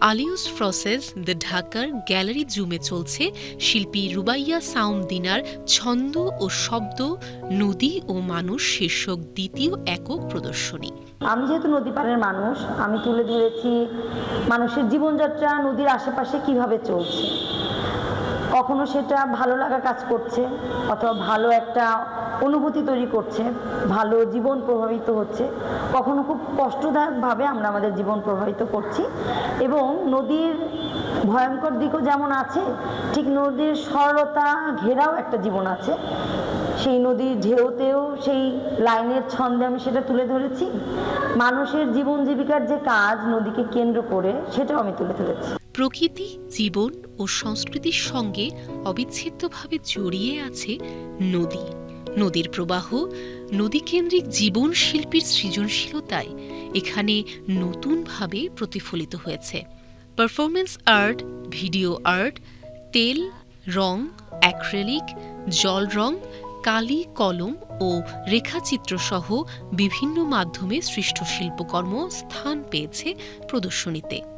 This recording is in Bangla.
আলিউস ফ্রসেস দ্য ঢাকার গ্যালারি জুমে চলছে শিল্পী রুবাইয়া সাউন্ড দিনার ছন্দ ও শব্দ, নদী ও মানুষ শীর্ষক দ্বিতীয় একক প্রদর্শনী। আমি যেহেতু নদী পাড়ের মানুষ, আমি তুলে ধরেছি মানুষের জীবনযাত্রা, নদীর আশেপাশে কীভাবে চলছে। কখনো সেটা ভালো লাগা কাজ করছে, অথবা ভালো একটা অনুভূতি তৈরি করছে, ভালো জীবন প্রভাবিত হচ্ছে। কখনো খুব কষ্টদায়কভাবে আমরা আমাদের জীবন প্রভাবিত করছি। এবং নদীর ভয়ঙ্কর দিকও যেমন আছে, ঠিক নদীর সরলতা ঘেরাও একটা জীবন আছে। সেই নদীর ঢেউতেও সেই লাইনের ছন্দে আমি সেটা তুলে ধরেছি। মানুষের জীবন জীবিকার যে কাজ নদীকে কেন্দ্র করে, সেটাও আমি তুলে ধরেছি। প্রকৃতি, জীবন ও সংস্কৃতির সঙ্গে অবিচ্ছেদ্যভাবে জড়িয়ে আছে নদী। নদীর প্রবাহ, নদীকেন্দ্রিক জীবন শিল্পীর সৃজনশীলতায় এখানে নতুনভাবে প্রতিফলিত হয়েছে। পারফরমেন্স আর্ট, ভিডিও আর্ট, তেল, রং, অ্যাক্রেলিক, জল রং, কালি, কলম ও রেখাচিত্র সহ বিভিন্ন মাধ্যমে সৃষ্ট শিল্পকর্ম স্থান পেয়েছে প্রদর্শনীতে।